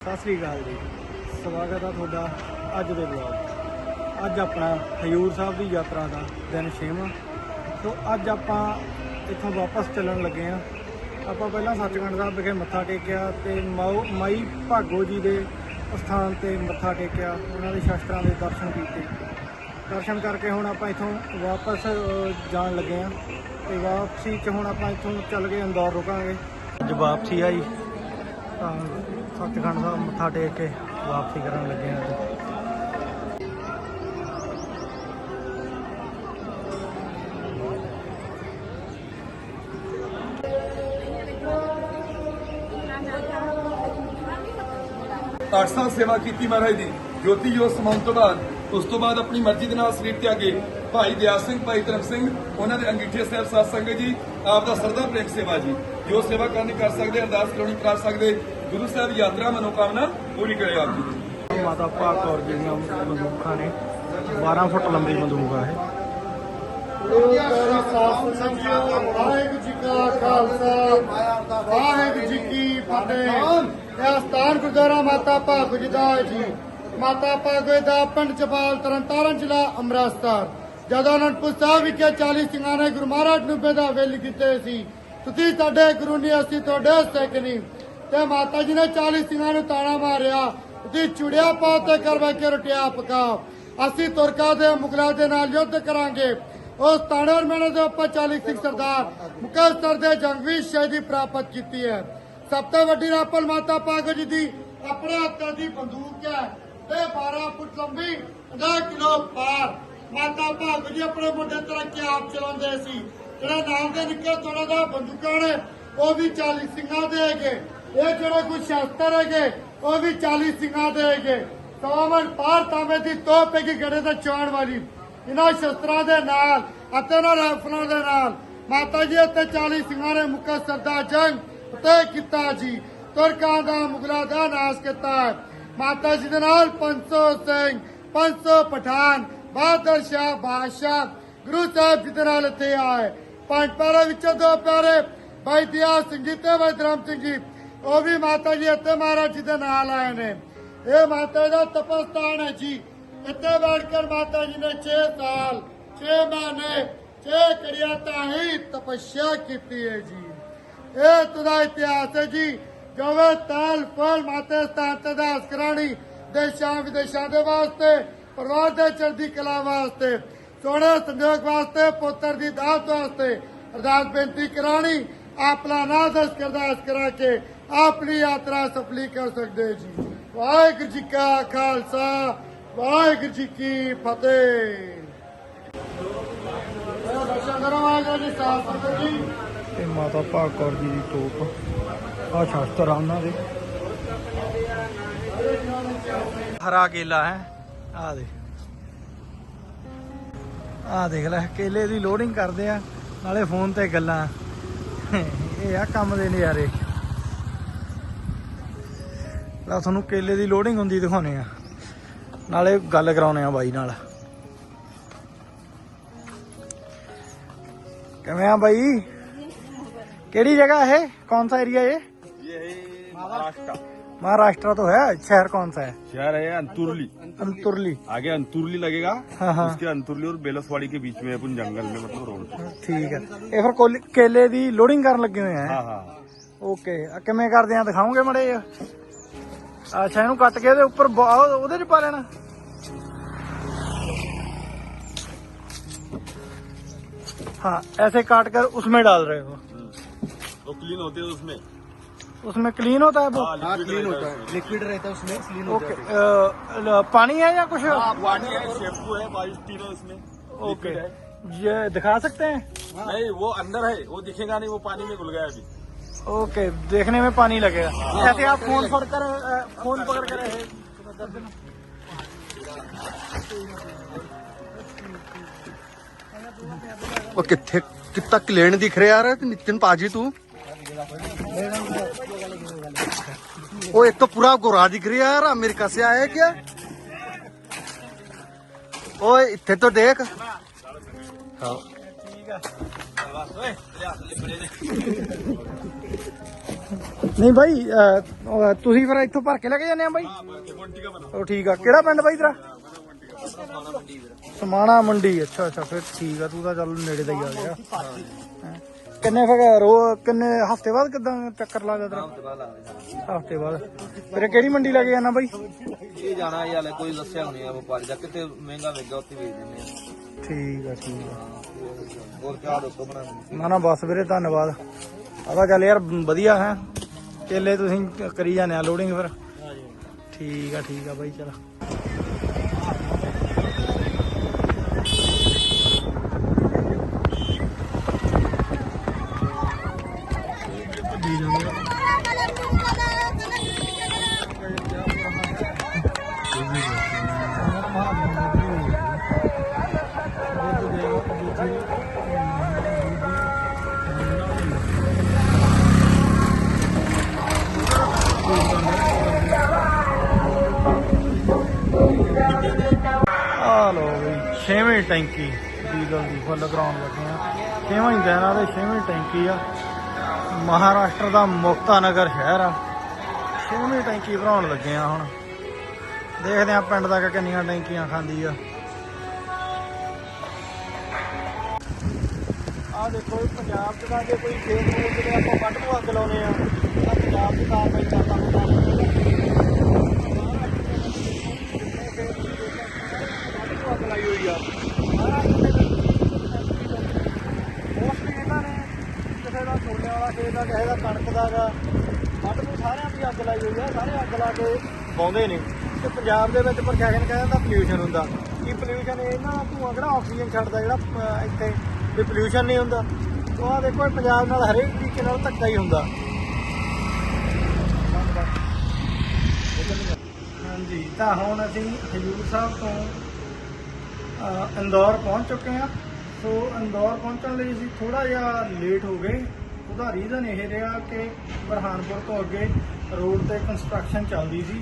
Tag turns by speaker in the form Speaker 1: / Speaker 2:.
Speaker 1: ਸਤਿ ਸ੍ਰੀ ਅਕਾਲ ਜੀ। ਸਵਾਗਤ ਆ ਤੁਹਾਡਾ ਅੱਜ ਦੇ ਵਲੌਗ ਅੱਜ ਆਪਣਾ ਹਜੂਰ ਸਾਹਿਬ ਦੀ ਯਾਤਰਾ ਦਾ ਦਿਨ ਛੇਵਾਂ। ਸੋ ਅੱਜ ਆਪਾਂ ਇੱਥੋਂ ਵਾਪਸ ਚੱਲਣ ਲੱਗੇ ਆ। ਆਪਾਂ ਪਹਿਲਾਂ ਸੱਚਖੰਡ ਸਾਹਿਬ ਵਿਖੇ ਮੱਥਾ ਟੇਕਿਆ ਤੇ ਮਾਓ ਮਾਈ ਭਾਗੋ ਜੀ ਦੇ ਸਥਾਨ ਤੇ ਮੱਥਾ ਟੇਕਿਆ। ਉਹਨਾਂ ਦੇ ਸ਼ਸਤਰਾਂ ਦੇ ਦਰਸ਼ਨ ਕੀਤੇ। ਦਰਸ਼ਨ ਕਰਕੇ ਹੁਣ ਆਪਾਂ ਇੱਥੋਂ ਵਾਪਸ ਜਾਣ ਲੱਗੇ ਆ। ਤੇ ਵਾਪਸੀ 'ਚ ਹੁਣ ਆਪਾਂ ਇੱਥੋਂ ਚੱਲ ਕੇ ਇੰਦੌਰ ਰੁਕਾਂਗੇ। ਅੱਜ ਵਾਪਸੀ ਆਈ। ਤਾਂ ਸੱਚਖੰਡ ਸਾਹਿਬ ਮੱਥਾ ਟੇਕ ਕੇ ਵਾਪਸੀ ਕਰਨ ਲੱਗੇ ਹਾਂ ਅੱਜ।
Speaker 2: ਅੱਠ ਸਾਲ ਸੇਵਾ ਕੀਤੀ ਮਹਾਰਾਜ ਦੀ। ਜੋਤੀ ਜੋਤ ਸਮਾਉਣ ਤੋਂ ਬਾਅਦ, ਉਸ ਤੋਂ ਬਾਅਦ ਆਪਣੀ ਮਰਜ਼ੀ ਦੇ ਨਾਲ ਸਰੀਰ ਤੇ ਤਿਆਗੇ। ਭਾਈ ਦਿਆਲ ਸਿੰਘ, ਭਾਈ ਧਰਮ ਸਿੰਘ, ਉਹਨਾਂ ਦੇ ਅੰਗੀਠੇ ਸਾਹਿਬ, ਸਾਧ ਸੰਗਤ ਜੀ ਆਪ ਦਾ ਸਰਦਾ ਪ੍ਰੇਮ ਸੇਵਾ ਜੀ। ਜੋ ਸੇਵਾ ਕਰਨੀ ਕਰ ਸਕਦੇ ਅਰਦਾਸ ਕਰਾਉਣੀ ਕਰਾ ਸਕਦੇ ਗੁਰੂ ਸਾਹਿਬ ਯਾਤਰਾ ਮਨੋਕਾਮਨਾ ਪੂਰੀ ਕਰੇ ਆਪ ਜੀ
Speaker 1: ਮਾਤਾ ਭਾਗ ਕੌਰ ਜੀ ਦੀਆਂ ਬੰਦੂਕਾਂ ਨੇ 12 ਫੁੱਟ ਲੰਬੀ ਬੰਦੂਕ ਆ ਇਹ।
Speaker 3: ਵਾਹਿਗੁਰੂ ਜੀ ਕਾ ਖਾਲਸਾ ਵਾਹਿਗੁਰੂ ਜੀ ਕੀ ਫਤਿਹ। ਇਹ ਸਥਾਨ ਗੁਰਦੁਆਰਾ ਮਾਤਾ ਭਾਗੋ ਜੀ ਦਾ ਹੈ ਜੀ। ਮਾਤਾ ਭਾਗੋ ਦਾ ਪਿੰਡ ਚਪਾਲ ਤਰਨਤਾਰਨ ਜ਼ਿਲ੍ਹਾ ਅੰਮ੍ਰਿਤਸਰ। ਜਦੋਂ ਅਨੰਦਪੁਰ ਸਾਹਿਬ ਵਿਖੇ 40 ਸਿੰਘਾਂ ਨੇ ਗੁਰੂ ਮਹਾਰਾਜ ਨੂੰ ਬੇਦਾ ਕੀਤੇ ਸੀ। ਤੁਸੀਂ ਸਾਡੇ ਗੁਰੂ ਨੇ ਅਸੀਂ ਤੁਹਾਡੇ ਸਿੱਖ ਨਹੀਂ। ਤੇ ਮਾਤਾ ਜੀ ਨੇ 40 ਸਿੰਘਾਂ ਨੂੰ ਤਾਣਾ ਮਾਰਿਆ। ਤੁਸੀਂ ਚੁੜਿਆ ਪਾਓ ਤੇ ਕਰਵਾ ਕੇ ਰੋਟਿਆ ਪਕਾਓ ਅਸੀਂ ਤੁਰਕਾਂ ਦੇ ਮੁਗਲਾਂ ਦੇ ਨਾਲ ਯੁੱਧ ਕਰਾਂਗੇ। ਉਸ ਤਾਣਰ ਮੈਨੇ ਦੇ ਉੱਪਰ 40 ਸਿੰਘ ਸਰਦਾਰ ਮੁਕਤਸਰ ਦੇ ਜੰਗ ਵਿੱਚ ਸ਼ਹੀਦੀ ਪ੍ਰਾਪਤ ਕੀਤੀ ਹੈ। ਸਭ ਤੋਂ ਵੱਡੀ ਰਾਪਲ ਮਾਤਾ ਪਾਗੋ ਜੀ ਦੀ ਆਪਣੇ ਹੱਥਾਂ ਦੀ ਬੰਦੂਕ ਹੈ। ਤੇ 12 ਫੁੱਟ ਲੰਬੀ 10 ਕਿਲੋ ਪਾਰ ਮਾਤਾ ਭਾਗ ਜੀ ਆਪਣੇ ਮੁੰਡੇ ਤਰੱਕੀ ਆਪ ਚਲਾਉਂਦੇ ਸੀ। ਜਿਹੜਾ ਨਾਮ ਦੇ ਨਿੱਕੇ ਥੋੜਾ ਦਾ ਬੰਦੂਕਾਂ ਨੇ, ਉਹ ਵੀ 40 ਸਿੰਘਾਂ ਦੇ ਹੈਗੇ। ਇਹ ਜਿਹੜੇ ਕੁਝ ਸ਼ਸਤਰ ਹੈਗੇ, ਉਹ ਵੀ 40 ਸਿੰਘਾਂ ਦੇ ਹੈਗੇ। ਤਵਾਮਨ ਪਾਰ ਤਾਵੇਂ ਦੀ ਤੋਪ ਹੈਗੀ ਗੜੇ ਦਾ ਚੋਣ ਵਾਲੀ। ਇਹਨਾਂ ਸ਼ਸਤਰਾਂ ਦੇ ਨਾਲ ਅਤੇ ਇਹਨਾਂ ਰਾਈਫਲਾਂ ਦੇ ਨਾਲ। ਮਾਤਾ ਜੀ ਅਤੇ 40 ਸਿੰਘਾਂ ਨੇ ਮੁਕਤਸਰ ਦਾ ਜੰਗ ਤੈਅ ਕੀਤਾ ਜੀ। ਤੁਰਕਾਂ ਦਾ ਮੁਗਲਾਂ ਦਾ ਨਾਸ਼ ਕੀਤਾ। ਮਾਤਾ ਜੀ ਦੇ ਨਾਲ 500 ਸਿੰਘ 500 ਪਠਾਨ ਬਹਾਦਰ ਸ਼ਾਹ ਬਾਦਸ਼ਾਹ ਗੁਰੂ ਸਾਹਿਬ ਜੀ ਦੇ ਨਾਲ ਇੱਥੇ ਆਏ। ਪੰਜ ਪਿਆਰੇ ਵਿੱਚੋਂ ਦੋ ਪਿਆਰੇ ਭਾਈ ਦਿਆ ਸਿੰਘ ਜੀ ਤੇ ਭਾਈ ਧਰਮ ਸਿੰਘ ਜੀ। ਉਹ ਵੀ ਮਾਤਾ ਜੀ ਇੱਥੇ ਮਹਾਰਾਜ ਜੀ ਦੇ ਨਾਲ ਆਏ ਨੇ। ਇਹ ਮਾਤਾ ਦਾ ਤਪਸਥਾਨ ਹੈ ਜੀ। ਇੱਥੇ ਬੈਠ ਕੇ ਮਾਤਾ ਜੀ ਨੇ 6 ਸਾਲ 6 ਮਹੀਨੇ 6 ਕਰਿਆ ਤਾਂ ਹੀ ਤਪੱਸਿਆ ਕੀਤੀ ਹੈ ਜੀ। ਇਹ ਤੁਦਾ ਇਤਿਹਾਸ ਹੈ ਜੀ। ਜਵੇ ਤਾਲ ਫਲ ਮਾਤੇ ਸਥਾਨ ਤੇ ਦਾਸ ਕਰਾਣੀ ਦੇਸ਼ਾਂ ਵਿਦੇਸ਼ਾਂ ਦੇ ਵਾਸਤੇ ਪਰਿਵਾਰ ਦੇ ਚੜ੍ਹਦੀ ਕਲਾ ਵਾਸਤੇ ਸੋਹਣੇ ਸੰਜੋਗ ਵਾਸਤੇ ਪੁੱਤਰ ਦੀ ਦਾਤ ਵਾਸਤੇ ਅਰਦਾਸ ਬੇਨਤੀ ਕਰਾਣੀ ਆਪਣਾ ਨਾਮ ਦਸ ਕਰਦਾਸ ਕਰਾ ਕੇ ਆਪਣੀ ਯਾਤਰਾ ਸਫਲੀ ਕਰ ਸਕਦੇ ਜੀ। ਵਾਹਿਗੁਰੂ ਜੀ ਕਾ ਖਾਲਸਾ ਵਾਹਿਗੁਰੂ ਜੀ ਕੀ ਫਤਿਹ।
Speaker 1: ਤੇ ਮਾਤਾ ਭਾਗ ਕੌਰ ਜੀ ਦੀ ਤੋਪ ਆ ਸ਼ਸਤਰ ਆ ਉਹਨਾਂ ਦੇ। ਹਰਾ ਕੇਲਾ ਹੈ। ਆ ਦੇ ਆ ਦੇਖ ਲੈ, ਕੇਲੇ ਦੀ ਲੋਡਿੰਗ ਕਰਦੇ ਆ, ਨਾਲੇ ਫੋਨ ਤੇ ਗੱਲਾਂ। ਇਹ ਆ ਕੰਮ ਦੇ ਨਜ਼ਾਰੇ। ਲਾ ਤੁਹਾਨੂੰ ਕੇਲੇ ਦੀ ਲੋਡਿੰਗ ਹੁੰਦੀ ਦਿਖਾਉਣੇ ਆ। ਨਾਲੇ ਗੱਲ ਕਰਾਉਣੇ ਆ ਬਾਈ ਨਾਲ। ਕਿਵੇਂ ਆ ਬਾਈ? ਕਿਹੜੀ ਜਗ੍ਹਾ ਇਹ? ਕੌਣ ਸਾ ਏਰੀਆ
Speaker 2: ਇਹ? ਇਹ ਮਹਾਰਾਸ਼ਟਰ।
Speaker 1: महाराष्ट्र तो है शहर कौन सा है
Speaker 2: शहर है अंतुरली
Speaker 1: अंतुरली
Speaker 2: आगे अंतुरली लगेगा
Speaker 1: हाँ, हाँ।
Speaker 2: उसके अंतुरली और बेलसवाड़ी के बीच में अपन जंगल में मतलब रोड पे
Speaker 1: ਠੀਕ ਹੈ ਇਹ ਫਿਰ ਕੋਲ- ਕੇਲੇ ਦੀ ਲੋਡਿੰਗ ਕਰਨ ਲੱਗੇ ਹੋਏ
Speaker 2: हाँ
Speaker 1: ਆ
Speaker 2: हाँ
Speaker 1: ਓਕੇ ਆ ਕਿਵੇਂ ਕਰਦੇ ਆ ਦਿਖਾਓਗੇ ਮੜੇ ਅੱਛਾ ਇਹਨੂੰ ਕੱਟ ਕੇ ਇਹਦੇ ਉੱਪਰ ਬ- ਆਹ ਉਹਦੇ ਚ ਪਾ ਲੈਣਾ हाँ ऐसे काट कर उसमें डाल रहे हो
Speaker 2: तो क्लीन होते हैं उसमें
Speaker 1: उसमें क्लीन होता है वो?
Speaker 2: हाँ, क्लीन होता है।
Speaker 3: लिक्विड रहता है उसमें क्लीन
Speaker 1: होता है। पानी है या कुछ?
Speaker 2: हाँ, पानी है शैम्पू है बायोस्टीन है इसमें
Speaker 1: ओके ये दिखा सकते हैं? हाँ।
Speaker 2: नहीं वो अंदर है वो दिखेगा नहीं वो पानी में घुल गया अभी।
Speaker 1: ओके देखने में पानी लगेगा। जैसे आप फ़ोन पकड़ कर फ़ोन पकड़ कर ओके
Speaker 4: कितना क्लेन दिख रहे यार? नितिन पाजी तू? ਪਾਜੀ ਤੂੰ ਉਹ ਇੱਕ ਤਾਂ ਪੂਰਾ ਗੋਰਾ ਦਿਖ ਰਿਹਾ यार अमेरिका से आया है क्या ओए ਇੱਥੇ तो देख हाँ
Speaker 1: ਨਹੀਂ ਬਾਈ ਅਹ, ਅਹ, ਤੁਸੀਂ ਫਿਰ ਇੱਥੋਂ ਭਰ ਕੇ ਲੈ ਕੇ ਜਾਂਦੇ ਆ ਬਾਈ ਉਹ ਠੀਕ ਆ ਕਿਹੜਾ ਪਿੰਡ ਬਾਈ ਤੇਰਾ ਸਮਾਣਾ ਮੰਡੀ ਅੱਛਾ ਅੱਛਾ ਫਿਰ ਠੀਕ ਆ ਤੂੰ ਤਾਂ ਚੱਲ ਨੇੜੇ ਦਾ ਹੀ ਆ ਗਿਆ ਹੈਂ। ਕਿੰਨੇ ਫਿਰ ਰੋ ਕਿੰਨੇ ਹਫ਼ਤੇ ਬਾਅਦ ਕਿਦਾਂ ਚੱਕਰ ਲੱਗਦਾ ਤੇਰਾ? ਹਫ਼ਤੇ ਬਾਅਦ ਫਿਰ ਕਿਹੜੀ ਮੰਡੀ ਲੈ ਕੇ ਜਾਣਾ ਬਾਈ?
Speaker 5: ਇਹ ਜਾਣਾ ਇਹ ਹਾਲੇ ਕੋਈ ਦੱਸਿਆ ਨਹੀਂ ਆ ਵਪਾਰੀ ਦਾ ਕਿਤੇ ਮਹਿੰਗਾ ਵੇਗਾ ਉੱਥੇ ਵੇਚ ਦਿੰਦੇ ਆ।
Speaker 1: ਠੀਕ ਆ ਠੀਕ ਆ।
Speaker 5: ਹੋਰ ਚਾਹ ਦੱਸੋ ਬਣਾ
Speaker 1: ਨਾ ਨਾ ਬਸ ਵੀਰੇ ਧੰਨਵਾਦ। ਆਦਾ ਚੱਲ ਯਾਰ ਵਧੀਆ ਹੈ। ਕੇਲੇ ਤੁਸੀਂ ਕਰੀ ਜਾਂਦੇ ਆ ਲੋਡਿੰਗ ਫਿਰ। ਠੀਕ ਆ ਠੀਕ ਆ ਬਾਈ ਚਲ। ਲੋ ਬਈ, ਛੇਵੀਂ ਟੈਂਕੀ, ਡੀਜ਼ਲ ਦੀ ਫੁੱਲ ਕਰਾਉਣ ਲੱਗੇ ਆ। ਛੇਵਾਂ ਹੀ ਦਿਨ ਤੇ ਛੇਵੀਂ ਟੈਂਕੀ ਆ। ਮਹਾਰਾਸ਼ਟਰ ਦਾ ਮੁਕਤਾ ਨਗਰ ਸ਼ਹਿਰ ਆ। ਛੇਵੀਂ ਟੈਂਕੀ ਭਰਾਉਣ ਲੱਗੇ ਆ ਹੁਣ। ਦੇਖਦੇ ਆ ਪਿੰਡ ਤੱਕ ਕਿੰਨੀਆਂ ਟੈਂਕੀਆਂ ਖਾਂਦੀ ਆ। ਆ ਦੇਖੋ ਇਹ ਪੰਜਾਬ ਚ ਤਾਂ ਜੇ ਕੋਈ ਖੇਤ ਨੂੰ ਜਿਹੜੇ ਆਪਾਂ ਵੱਢ ਨੂੰ ਅੱਗ ਲਾਉਨੇ ਆ। ਤਾਂ ਪੰਜਾਬ ਦੀ ਕਾਰਵਾਈ ਕਰਦਾ ਹੁੰਦਾ ਅੱਗ ਲਾਈ ਹੋਈ ਆ ਮੋਸਟਲੀ ਇਹਨਾਂ ਨੇ ਕਿਸੇ ਦਾ ਛੋਲੇ ਦਾ ਕਿਸੇ ਦਾ ਕਣਕ ਦਾ ਗਾ ਵੱਢ ਨੂੰ ਸਾਰਿਆਂ ਦੀ ਅੱਗ ਲਾਈ ਹੋਈ ਆ ਸਾਰੇ ਅੱਗ ਲਾ ਕੇ ਬਾਉਂਦੇ ਨੇ। ਤੇ ਪੰਜਾਬ ਦੇ ਵਿੱਚ ਪ੍ਰਸ਼ਾਸਨ ਕਹਿੰਦਾ ਪੋਲਿਊਸ਼ਨ ਹੁੰਦਾ। ਕੀ ਪੋਲਿਊਸ਼ਨ ਇਹਨਾਂ ਦਾ ਧੂਆਂ ਕਿਹੜਾ ਆਕਸੀਜਨ ਛੱਡਦਾ ਜਿਹੜਾ ਅਹ, ਇੱਥੇ? ਵੀ ਪੋਲਿਊਸ਼ਨ ਨਹੀਂ ਹੁੰਦਾ। ਉਹ ਆ ਦੇਖੋ ਇਹ ਪੰਜਾਬ ਨਾਲ ਹਰੇਕ ਤਰੀਕੇ ਨਾਲ ਧੱਕਾ ਹੀ ਹੁੰਦਾ। ਹਾਂਜੀ ਤਾਂ ਹੁਣ ਅਸੀਂ ਹਜੂਰ ਸਾਹਿਬ ਤੋਂ ਅ, ਇੰਦੌਰ ਪਹੁੰਚ ਚੁੱਕੇ ਹਾਂ। ਸੋ ਇੰਦੌਰ ਪਹੁੰਚਣ ਲਈ ਅਸੀਂ ਥੋੜਾ ਜਿਹਾ ਲੇਟ ਹੋ ਗਏ। ਉਹਦਾ ਰੀਜ਼ਨ ਇਹ ਰਿਹਾ ਕਿ ਬਰਹਾਨਪੁਰ ਤੋਂ ਅੱਗੇ ਰੋਡ ਤੇ ਕੰਸਟਰਕਸ਼ਨ ਚੱਲਦੀ ਸੀ।